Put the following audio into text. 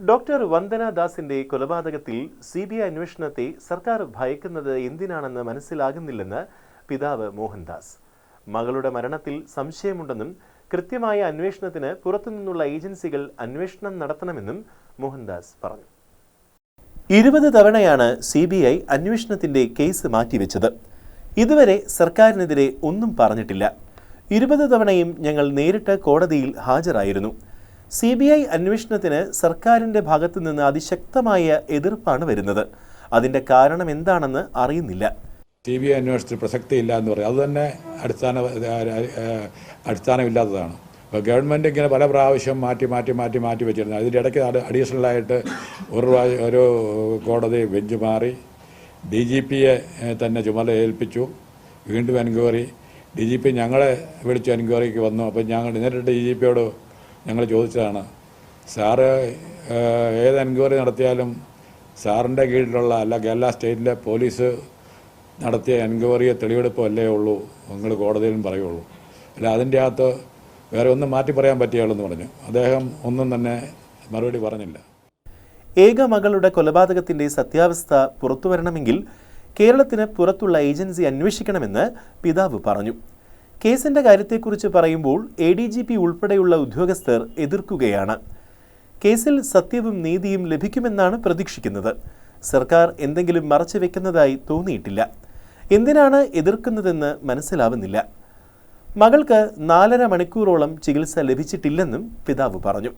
Doctor Vandana ദാസിന്റെ കൊലപാതകത്തിൽ C B I അന്വേഷണത്തെ സർക്കാർ ഭയക്കുന്നത് എന്തിനാണെന്ന് മനസ്സിലാകുന്നില്ലെന്ന് പിതാവ് മോഹൻദാസ്. മകളുടെ മരണത്തിൽ സംശയമുണ്ടെന്നും കൃത്യമായ അന്വേഷണത്തിന് പുറത്തുനിന്നുള്ള ഏജൻസികൾ അന്വേഷണം നടത്തണമെന്നും മോഹൻദാസ് പറഞ്ഞു. ഇരുപത് തവണയാണ് സി ബി ഐ അന്വേഷണത്തിന്റെ കേസ് മാറ്റിവെച്ചത്. ഇതുവരെ സർക്കാരിനെതിരെ ഒന്നും പറഞ്ഞിട്ടില്ല. ഇരുപത് തവണയും ഞങ്ങൾ നേരിട്ട് കോടതിയിൽ ഹാജരായിരുന്നു. സി ബി ഐ അന്വേഷണത്തിന് സർക്കാരിന്റെ ഭാഗത്തു നിന്ന് അതിശക്തമായ എതിർപ്പാണ് വരുന്നത്. അതിന്റെ കാരണം എന്താണെന്ന് അറിയുന്നില്ല. സി ബി ഐ അന്വേഷണത്തിൽ പ്രസക്തിയില്ല എന്ന് പറയും. അതുതന്നെ അടിസ്ഥാന അടിസ്ഥാനമില്ലാത്തതാണ്. ഇപ്പോൾ ഗവൺമെന്റ് ഇങ്ങനെ പല പ്രാവശ്യം മാറ്റി മാറ്റി മാറ്റി മാറ്റി വെച്ചിരുന്നു. അതിന്റെ ഇടയ്ക്ക് അഡീഷണലായിട്ട് ഒരു ഒരു കോടതി ബെഞ്ച് മാറി. ഡി ജി പിയെ തന്നെ ചുമതല ഏൽപ്പിച്ചു. വീണ്ടും എൻക്വയറി. ഡി ജി പി ഞങ്ങളെ വിളിച്ചു എൻക്വയറിക്ക് വന്നു. അപ്പോൾ ഞങ്ങൾ നേരിട്ട് ഡി ജി പിയോട് ഞങ്ങൾ ചോദിച്ചതാണ് സാറ് ഏത് എൻക്വയറി നടത്തിയാലും സാറിന്റെ കീഴിലുള്ള അല്ല കേരള സ്റ്റേറ്റിലെ പോലീസ് നടത്തിയ എൻക്വയറിയെ തെളിവെടുപ്പ് അല്ലേ ഉള്ളൂ? നിങ്ങൾ കോടതിയിലും പറയുള്ളൂ. അല്ല അതിന്റെ അകത്ത് വേറെ ഒന്നും മാറ്റി പറയാൻ പറ്റിയാളെന്ന് പറഞ്ഞു. അദ്ദേഹം ഒന്നും തന്നെ മറുപടി പറഞ്ഞില്ല. ഏക മകളുടെ കൊലപാതകത്തിന്റെ സത്യാവസ്ഥ പുറത്തുവരണമെങ്കിൽ കേരളത്തിന് പുറത്തുള്ള ഏജൻസി അന്വേഷിക്കണമെന്ന് പിതാവ് പറഞ്ഞു. കേസിന്റെ കാര്യത്തെക്കുറിച്ച് പറയുമ്പോൾ എ ഡി ജി പി ഉൾപ്പെടെയുള്ള ഉദ്യോഗസ്ഥർ എതിർക്കുകയാണ്. കേസിൽ സത്യവും നീതിയും ലഭിക്കുമെന്നാണ് പ്രതീക്ഷിക്കുന്നത്. സർക്കാർ എന്തെങ്കിലും മറച്ചു വെക്കുന്നതായി തോന്നിയിട്ടില്ല. എന്തിനാണ് എതിർക്കുന്നതെന്ന് മനസ്സിലാവുന്നില്ല. മകൾക്ക് നാലര മണിക്കൂറോളം ചികിത്സ ലഭിച്ചിട്ടില്ലെന്നും പിതാവ് പറഞ്ഞു.